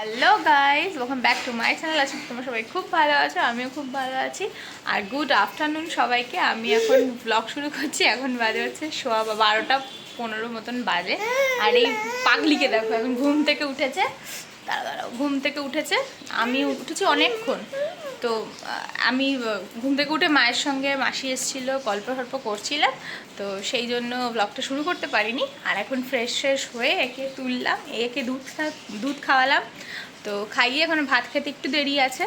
Hello guys welcome back to my channel আছে তোমার সবাই খুব ভালো আছো, আমিও খুব ভালো আছি। আর গুড আফটারনুন সবাইকে। আমি এখন ব্লগ শুরু করছি। এখন বাজে হচ্ছে শোয়া বা বারোটা পনেরো মতন বাজে। আর এই পাগলিকে দেখো, এখন ঘুম থেকে উঠেছে। তারা ঘুম থেকে উঠেছে। আমি উঠেছি অনেকক্ষণ। তো, আমি ঘুম থেকে উঠে মায়ের সঙ্গে মাসি এসেছিল, গল্প টল্প করছিলাম। তো সেই জন্য ব্লগটা শুরু করতে পারিনি। আর এখন ফ্রেশ ফ্রেশ হয়ে একে তুললাম, একে দুধ দুধ খাওয়ালাম। তো খাইয়ে এখন ভাত খেতে একটু দেরি আছে,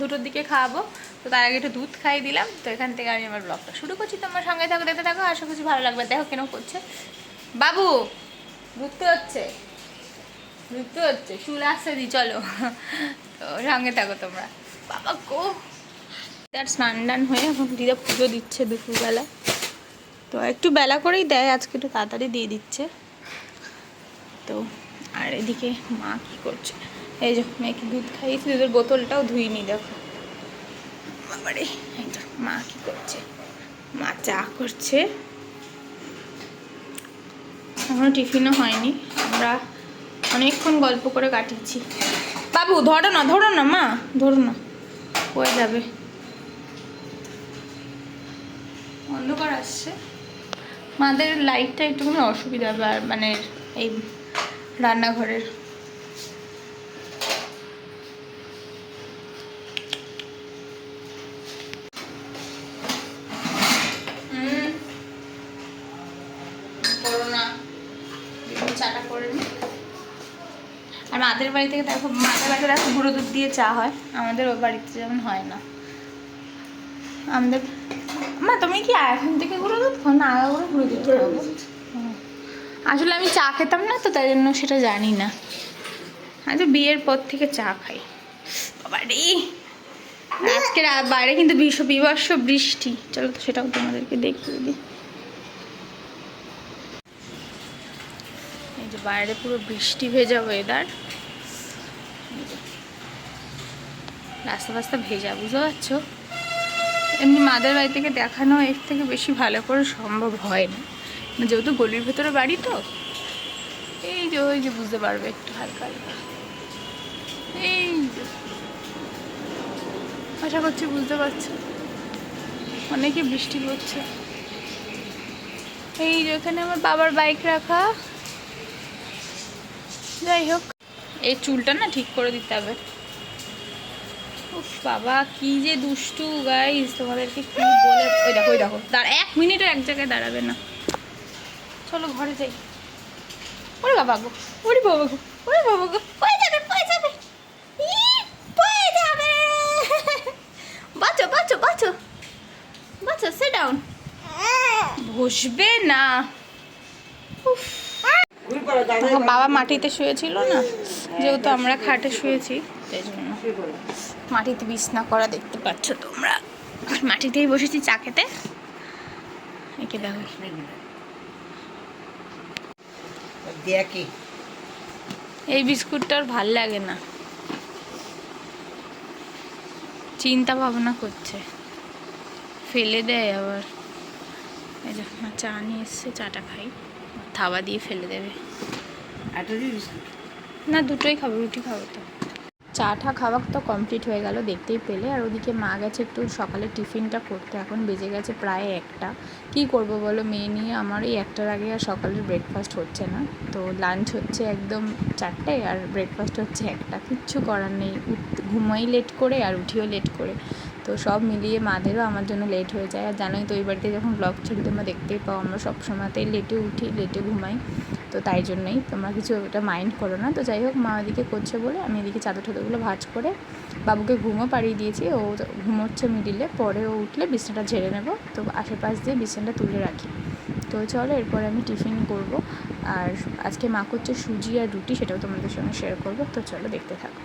দুটোর দিকে খাওয়াবো। তো তার আগে একটু দুধ খাইয়ে দিলাম। তো এখান থেকে আমি আমার ব্লগটা শুরু করছি। তোমার সঙ্গে থাকো, দেখতে থাকো। আশা করছি ভালো লাগবে। দেখো কেন করছে। বাবু ঘুরতে হচ্ছে। ঘুরতে হচ্ছে। চুল আসতে দি, চলো। তো সঙ্গে থাকো তোমরা। বাবা গো। তার স্নান টান হয়ে এখন দিদা পুজো দিচ্ছে দুপুরবেলা। তো একটু বেলা করেই দেয়, আজকে একটু তাড়াতাড়ি দিয়ে দিচ্ছে। তো, আর এদিকে মা কি করছে? এই যে, মেয়েকে দুধ খাইয়েছি, দুধের বোতলটাও ধুইনি, দেখো। বাবারে, এই মা কি করছে? মা চা করছে। এখনও টিফিনও হয়নি। আমরা অনেকক্ষণ গল্প করে কাটিয়েছি। বাবু, ধরো না ধরো না, মা, ধরো না। হয়ে যাবে। অন্ধকার আসছে। মাদের লাইটটা একটুখানি অসুবিধা মানে এই রান্নাঘরের। চাটা করে নি। আর মাদের বাড়ি থেকে দেখো, মাদের বাড়িতে দেখো গুঁড়ো দুধ দিয়ে চা হয়। আমাদের ওই বাড়িতে যেমন হয় না। আমাদের মা, তুমি কি এখন থেকে গুঁড়ো দুধ খাও? না, আগা করে গুঁড়ো দুধ খাও। আসলে আমি চা খেতাম না তো, তাই জন্য সেটা জানি না। আচ্ছা বিয়ের পর থেকে চা খাই। রে! আজকে বাইরে কিন্তু বিশ্ব বিবর্ষ বৃষ্টি। চলো তো সেটাও তোমাদেরকে দেখিয়ে দিই। যে বাইরে পুরো বৃষ্টি ভেজা ওয়েদার রাস্তা ফাস্তা ভেজা, বুঝতে পারছ? এমনি মাদের বাড়ি থেকে দেখানো এর থেকে বেশি ভালো করে সম্ভব হয় না। মানে যেহেতু গলির ভেতরে বাড়ি তো, এই যে ওই যে বুঝতে পারবে একটু হালকা হালকা। এই আশা করছি বুঝতে পারছ। অনেকে বৃষ্টি পড়ছে। এই যে ওখানে আমার বাবার বাইক রাখা। যাই হোক। এই চুলটা না ঠিক করে দিতে হবে। বাবা, কি যে দুষ্টু গাইস তোমাদেরকে কি বলে? ওই দেখো ওই দেখো। দাঁড়া, এক মিনিটও এক জায়গায় দাঁড়াবে না। চলো ঘরে যাই। ওরে বাবা গো, ওরে বাবা গো, ওরে বাবা গো যাবে সে ডাউন বসবে না। উফ। বাবা মাটিতে শুয়েছিল না? যেহেতু আমরা খাটে শুয়েছি জন্য। মাটিতে বিছনা করা দেখতে পাচ্ছ তোমরা। মাটিতেই বসেছি চা খেতে। একে দেখো দেখি এই বিস্কুটটা আর ভালো লাগে না। চিন্তা ভাবনা করছে। ফেলে দেয় আবার। এই যে চা নিয়ে এসছে চাটা খাই। থাবা দিয়ে ফেলে দেবে। না দুটোই খাব রুটি খাব তো। চাটা খাওয়া তো কমপ্লিট হয়ে গেল দেখতেই পেলে। আর ওদিকে মা গেছে একটু সকালে টিফিনটা করতে। এখন বেজে গেছে প্রায় একটা। কি করব বলো? মেয়ে নিয়ে আমার এই একটার আগে আর সকালের ব্রেকফাস্ট হচ্ছে না। তো লাঞ্চ হচ্ছে একদম চারটে আর ব্রেকফাস্ট হচ্ছে একটা। কিচ্ছু করার নেই। উঠ- ঘুমাই লেট করে আর উঠিও লেট করে। তো সব মিলিয়ে মাদেরও আমার জন্য লেট হয়ে যায়। আর জানোই তো ওই বাড়িতে যখন ব্লগ ছবি তোমরা দেখতেই পাও, আমরা সব সময়তেই লেটে উঠি লেটে ঘুমাই। তো তাই জন্যই তোমরা কিছু ওটা মাইন্ড করো না। তো যাই হোক, মা ওদিকে করছে বলে আমি এদিকে চাদর টাদরগুলো ভাজ করে বাবুকে ঘুমও পাড়িয়ে দিয়েছি। ও ঘুমোচ্ছে মিডিলে পরে ও উঠলে বিছানাটা ঝেড়ে নেব। তো আশেপাশ দিয়ে বিছানাটা তুলে রাখি। তো চলো, এরপরে আমি টিফিন করব। আর আজকে মা করছে সুজি আর রুটি, সেটাও তোমাদের সঙ্গে শেয়ার করব। তো চলো, দেখতে থাকো।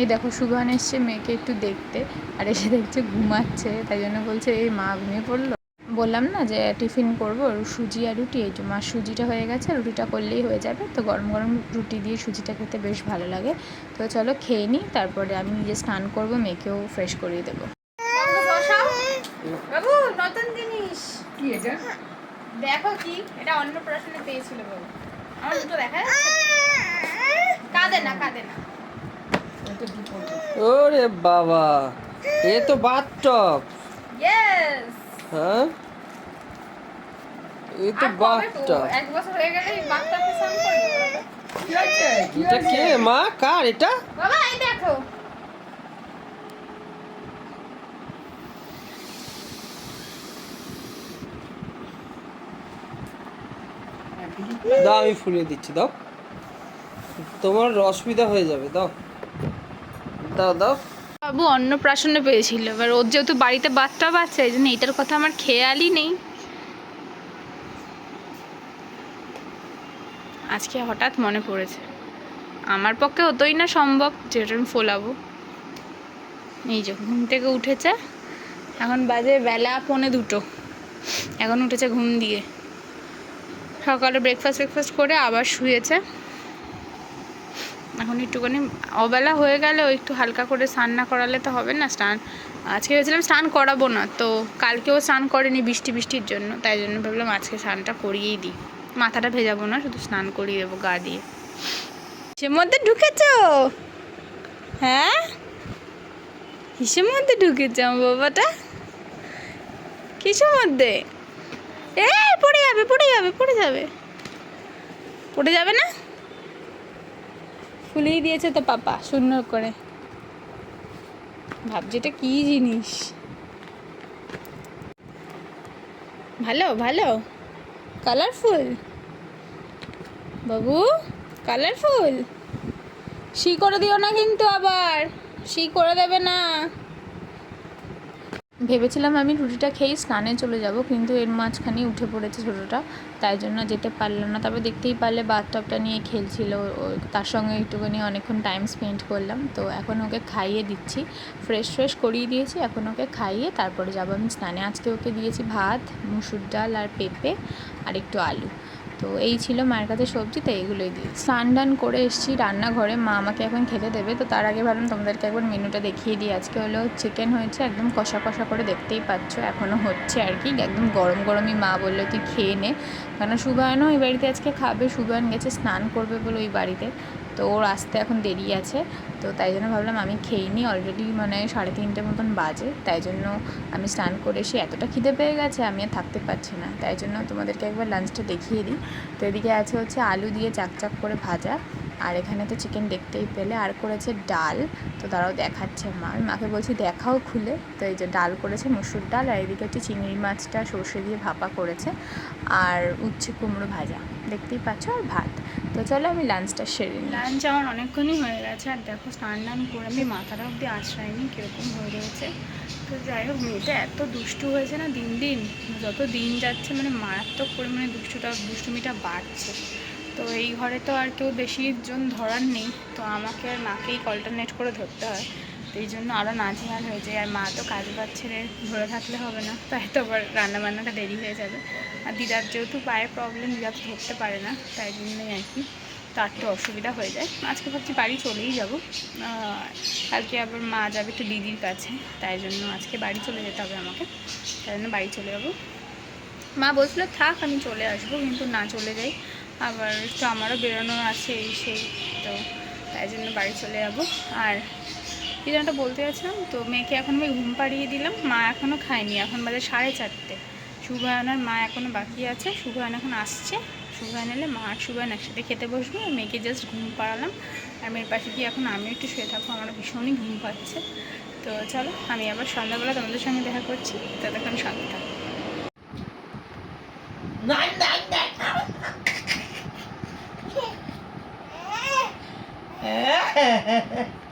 এই দেখো সুভান এসছে মেয়েকে একটু দেখতে আর এসে দেখছে ঘুমাচ্ছে তাই জন্য বলছে এই মা ঘুমিয়ে পড়ল। বললাম না যে টিফিন করব সুজি আর রুটি। এই যে মা সুজিটা হয়ে গেছে রুটিটা করলেই হয়ে যাবে। তো গরম গরম রুটি দিয়ে সুজিটা খেতে বেশ ভালো লাগে। তো চলো খেয়ে নিই তারপরে আমি নিজে স্নান করব মেয়েকেও ফ্রেশ করিয়ে দেবো। বাবু নতুন জিনিস। কি এটা? দেখো কি এটা অন্নপ্রাশনে পেয়েছিল বাবু। আমার দুটো দেখা যাচ্ছে। কাঁদে না কাঁদে না। ওরে বাবা এ তো বাথটব ইয়েস হ্যাঁ? এ তো বাথটব এক বছর হয়ে গেলে বাচ্চাকে স্নান করবে এটা কে? মা? কার এটা? বাবা এই দেখো। দাও আমি ফুলিয়ে দিচ্ছি দাও। তোমার অসুবিধা হয়ে যাবে দাও। দাও দাও। বাবু অন্নপ্রাশনে পেয়েছিল। এবার ওর যেহেতু বাড়িতে বাচ্চা বাচ্চা এই জন্য এটার কথা আমার খেয়ালই নেই। আজকে হঠাৎ মনে পড়েছে। আমার পক্ষে হতোই না সম্ভব যেটা আমি ফোলাবো। এই যে, ঘুম থেকে উঠেছে। এখন বাজে বেলা পৌনে দুটো। এখন উঠেছে ঘুম দিয়ে। সকালে ব্রেকফাস্ট ব্রেকফাস্ট করে আবার শুয়েছে। এখন একটুখানি অবেলা হয়ে গেলে ও একটু হালকা করে স্নান না করালে তো হবে না স্নান। আজকে ভেবেছিলাম স্নান করাবো না, তো কালকেও স্নান করেনি বৃষ্টি বৃষ্টির জন্য, তাই জন্য ভাবলাম আজকে স্নানটা করিয়েই দিই। মাথাটা ভেজাবো না, শুধু স্নান করিয়ে দেবো গা দিয়ে। কিসের মধ্যে ঢুকেছ? হ্যাঁ? কিসের মধ্যে ঢুকেছে আমার বাবাটা? কিসের মধ্যে? এ পড়ে যাবে পড়ে যাবে পড়ে যাবে। পড়ে যাবে না? ফুলিয়ে দিয়েছে তো পাপা, সুন্দর করে। ভাবছি এটা কি জিনিস? ভালো ভালো। কালারফুল বাবু কালারফুল সি করে দিও না কিন্তু আবার। সি করে দেবে না। ভেবেছিলাম আমি রুটিটা খেয়েই স্নানে চলে যাব, কিন্তু এর মাঝখানে উঠে পড়েছে ছোটোটা তাই জন্য যেতে পারলাম না। তারপর দেখতেই পারলে বাথটবটা নিয়ে খেলছিল তার সঙ্গে একটুখানি অনেকক্ষণ টাইম স্পেন্ড করলাম। তো এখন ওকে খাইয়ে দিচ্ছি ফ্রেশ ফ্রেশ করিয়ে দিয়েছি, এখন ওকে খাইয়ে তারপরে যাব আমি স্নানে। আজকে ওকে দিয়েছি ভাত, মুসুর ডাল আর পেঁপে আর একটু আলু। তো এই ছিল মায়ের কাছে সবজি, তাই এগুলোই দিই। স্নান টান করে এসেছি রান্নাঘরে, মা আমাকে এখন খেতে দেবে। তো তার আগে ভাবলাম তোমাদেরকে একবার মেনুটা দেখিয়ে দিই। আজকে হলো চিকেন হয়েছে, একদম কষা কষা করে দেখতেই পাচ্ছ এখনও হচ্ছে আর কি। একদম গরম গরমই মা বলল, তুই খেয়ে নে। কেন সুবায়নও এই বাড়িতে আজকে খাবে সুবায়ন গেছে স্নান করবে বলে ওই বাড়িতে। তো ওর আসতে এখন দেরি আছে। তো তাই জন্য ভাবলাম আমি খেয়ে নিই। অলরেডি মানে সাড়ে তিনটে মতন বাজে। তাই জন্য আমি স্নান করে এসে এতটা খিদে পেয়ে গেছে, আমি আর থাকতে পারছি না। তাই জন্য তোমাদেরকে একবার লাঞ্চটা দেখিয়ে দিই। তো এদিকে আছে হচ্ছে আলু দিয়ে চাকচাক করে ভাজা। আর এখানে তো চিকেন দেখতেই পেলে। আর করেছে ডাল। তো তারাও দেখাচ্ছে মা আমি মাকে বলছি, দেখাও খুলে। তো এই যে ডাল করেছে, মুসুর ডাল। আর এদিকে হচ্ছে চিংড়ি মাছটা সর্ষে দিয়ে ভাপা করেছে। আর উচ্ছে কুমড়ো ভাজা। দেখতেই পাচ্ছ? আর ভাত। তো চলো আমি লাঞ্চটা সেরে নিই। লাঞ্চ আমার অনেকক্ষণই হয়ে গেছে, আর দেখো স্নান টান করে আমি মাথাটা অবধি আশ্রয়নি কীরকম হয়ে রয়েছে। তো যাই হোক, মেয়েটা এত দুষ্টু হয়েছে না দিন দিন, যত দিন যাচ্ছে মানে মারাত্মক পরিমাণে দুষ্টুটা, দুষ্টুমিটা বাড়ছে। তো এই ঘরে তো আর কেউ বেশি জন ধরার নেই, তো আমাকে আর মাকেই অল্টারনেট করে ধরতে হয়। তো এই জন্য আরও নাজেহাল হয়ে যায়। আর মা তো কাজ বাজ ছেড়ে ধরে থাকলে হবে না। তাই তো আবার রান্নাবান্নাটা দেরি হয়ে যাবে। আর দিদার যেহেতু পায়ের প্রবলেম দিদা তো ধরতে পারে না। তাই জন্যই আর কি তার তো অসুবিধা হয়ে যায়। আজকে ভাবছি বাড়ি চলেই যাব। কালকে আবার মা যাবে একটু দিদির কাছে। তাই জন্য আজকে বাড়ি চলে যেতে হবে আমাকে। তাই জন্য বাড়ি চলে যাব। মা বলছিল, থাক, আমি চলে আসব। কিন্তু না চলে যাই। আবার একটু আমারও বেরোনো আছে, এই সেই তো। তাই জন্য বাড়ি চলে যাব। আর কি যেন বলতে যাচ্ছিলাম তো মেয়েকে এখন আমি ঘুম পাড়িয়ে দিলাম। মা এখনও খায়নি। এখন বাজে সাড়ে চারটে। শুভায়নার মা এখনও বাকি আছে। শুভায়ন এখন আসছে। শুভায়ন এলে মা আর শুভায়ন একসাথে খেতে বসবো। আর মেয়েকে জাস্ট ঘুম পাড়ালাম। আর মেয়ের পাশে গিয়ে এখন আমিও একটু শুয়ে থাকব। আমার ভীষণই ঘুম পাচ্ছে। তো চলো আমি আবার সন্ধ্যাবেলা তোমাদের সঙ্গে দেখা করছি। ততক্ষণ সঙ্গে থাকো। নাই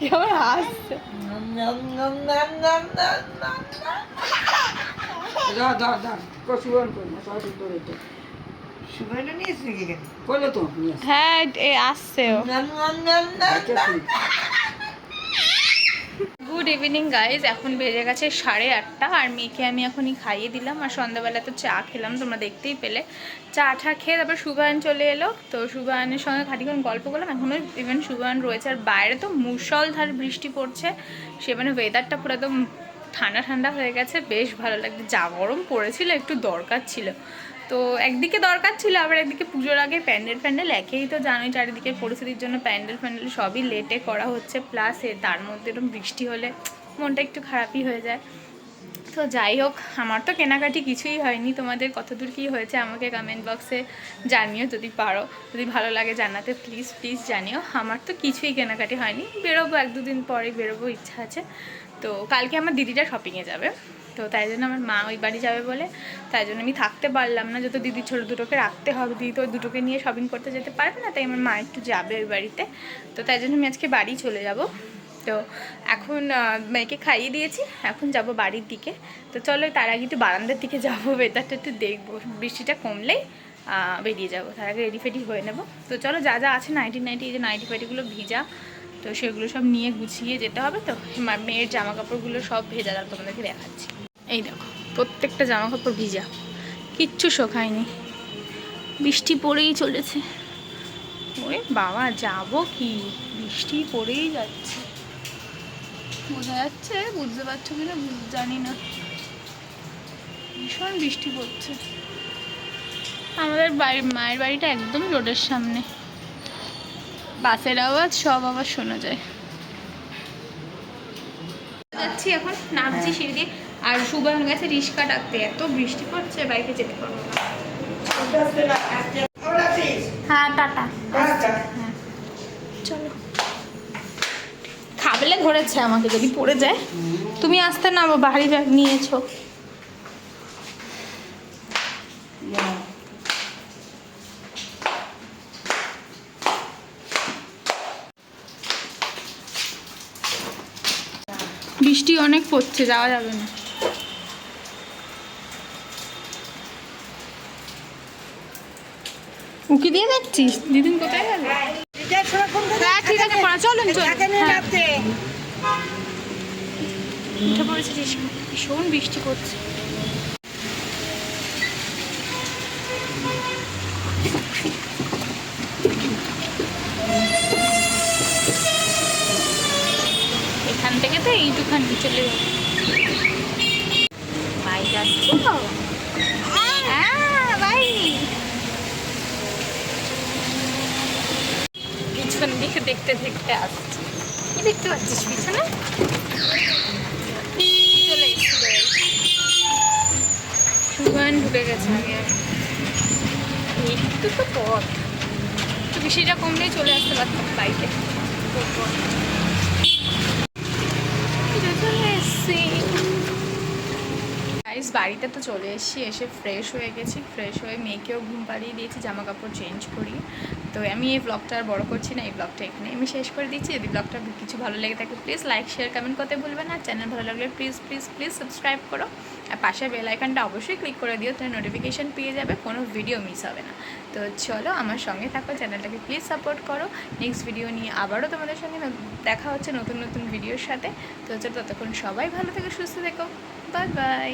কেমন হাসছে। হ্যাঁ আসছে ও না না না না আচ্ছা, না ঠিক। গুড ইভিনিং গাইজ এখন বেজে গেছে সাড়ে আটটা আর মেয়েকে আমি এখনই খাইয়ে দিলাম। আর সন্ধ্যাবেলা তো চা খেলাম, তোমরা দেখতেই পেলে। চা ঠা খেয়ে তারপর সুবায়ন চলে এলো। তো সুবায়নের সঙ্গে খানিক্ষণ গল্প করলাম। এখনও ইভেন সুবায়ন রয়েছে। আর বাইরে তো মুষলধার বৃষ্টি পড়ছে। সে মানে ওয়েদারটা পুরো একদম ঠান্ডা ঠান্ডা হয়ে গেছে। বেশ ভালো লাগছে। যা গরম পড়েছিল, একটু দরকার ছিল। তো একদিকে দরকার ছিল, আবার একদিকে পুজোর আগে প্যান্ডেল ফ্যান্ডেল একেই তো জানোই চারিদিকে পরিস্থিতির জন্য প্যান্ডেল ফ্যান্ডেল সবই লেটে করা হচ্ছে। প্লাস তার মধ্যে এরকম বৃষ্টি হলে মনটা একটু খারাপই হয়ে যায়। তো যাই হোক, আমার তো কেনাকাটি কিছুই হয়নি। তোমাদের কতদূর কী হয়েছে আমাকে কমেন্ট বক্সে জানিও যদি পারো। যদি ভালো লাগে জানাতে প্লিজ প্লিজ জানিও। আমার তো কিছুই কেনাকাটি হয়নি। বেরোবো এক দুদিন পরে বেরোবো ইচ্ছা আছে। তো কালকে আমার দিদিটা শপিংয়ে যাবে। তো তাই জন্য আমার মা ওই বাড়ি যাবে বলে, তাই জন্য আমি থাকতে পারলাম না। যত দিদি ছোটো দুটোকে রাখতে হবে, দিদি তো দুটোকে নিয়ে শপিং করতে যেতে পারবে না, তাই আমার মা একটু যাবে ওই বাড়িতে। তো তাই জন্য আমি আজকে বাড়ি চলে যাব। তো এখন মেয়েকে খাইয়ে দিয়েছি, এখন যাব বাড়ির দিকে। তো চলো তার আগে একটু বারান্দার দিকে যাব ওয়েদারটা একটু দেখব। বৃষ্টিটা কমলেই বেরিয়ে যাব, তার আগে রেডি ফেডি হয়ে নেব। তো চলো যা যা আছে নাইটি নাইটি এই যে নাইটি ফাইটিগুলো ভিজা তো সেগুলো সব নিয়ে গুছিয়ে যেতে হবে তো। মেয়ের জামা কাপড়গুলো সব ভেজা তোমাদেরকে দেখাচ্ছি। এই দেখো, প্রত্যেকটা জামা কাপড় ভিজা। কিচ্ছু শোকায়নি। বৃষ্টি পড়েই চলেছে। ওরে বাবা, যাব কি? বৃষ্টি পড়েই যাচ্ছে। বোঝা যাচ্ছে, বুঝতে পারছ কিনা? জানি না। ভীষণ বৃষ্টি পড়ছে। আমাদের বাড়ি মায়ের বাড়িটা একদম রোডের সামনে। বাসের আওয়াজ সব আওয়াজ শোনা যায়। যাচ্ছি এখন নামছি সিঁড়ি দিয়ে। আর সুবান গেছে রিক্সা ডাকতে এত বৃষ্টি পড়ছে বাইকে যেতে পারব না। হ্যাঁ টাটা। হ্যাঁ। চলো। খাবলে ধরেছে আমাকে যদি পড়ে যায়। তুমি আসতে না ভারী ব্যাগ নিয়েছো বৃষ্টি অনেক পড়ছে যাওয়া যাবে না। উকি দিয়ে যাচ্ছিস দিদিন কোথায় গেল? হ্যাঁ ঠিক আছে পড়া চলুন চলুন। হ্যাঁ। ভীষণ বৃষ্টি পড়ছে এখান থেকে তো এইটুখানি চলে যাবে। ভাই যাচ্ছ হ্যাঁ পিছন দিকে দেখতে দেখতে আসছে। কি দেখতে পাচ্ছিস পিছনে? চলে এসেছি সুগান ঢুকে গেছে আগে একটু তো পথ তো বৃষ্টিটা কমলেই চলে আসতে পারতাম বাইকে গাইস বাড়িতে তো চলে এসেছি, এসে ফ্রেশ হয়ে গেছি ফ্রেশ হয়ে মেয়েকেও ঘুম পাড়িয়ে দিয়েছি জামা কাপড় চেঞ্জ করি। তো আমি এই ব্লগটা আর বড় করছি না, এই ব্লগটা এখানে আমি শেষ করে দিচ্ছি। যদি ব্লগটা কিছু ভালো লেগে থাকে প্লিজ লাইক শেয়ার কমেন্ট করতে ভুলবেন না। চ্যানেল ভালো লাগলে প্লিজ প্লিজ প্লিজ সাবস্ক্রাইব করো। আর পাশে বেল অবশ্যই ক্লিক করে দিও, তাহলে নোটিফিকেশান পেয়ে যাবে, কোনো ভিডিও মিস হবে না। তো চলো, আমার সঙ্গে থাকো চ্যানেলটাকে প্লিজ সাপোর্ট করো। নেক্সট ভিডিও নিয়ে আবারও তোমাদের সঙ্গে দেখা হচ্ছে নতুন নতুন ভিডিওর সাথে। তো চলো, ততক্ষণ সবাই ভালো থেকে, সুস্থ থেকো। Bye bye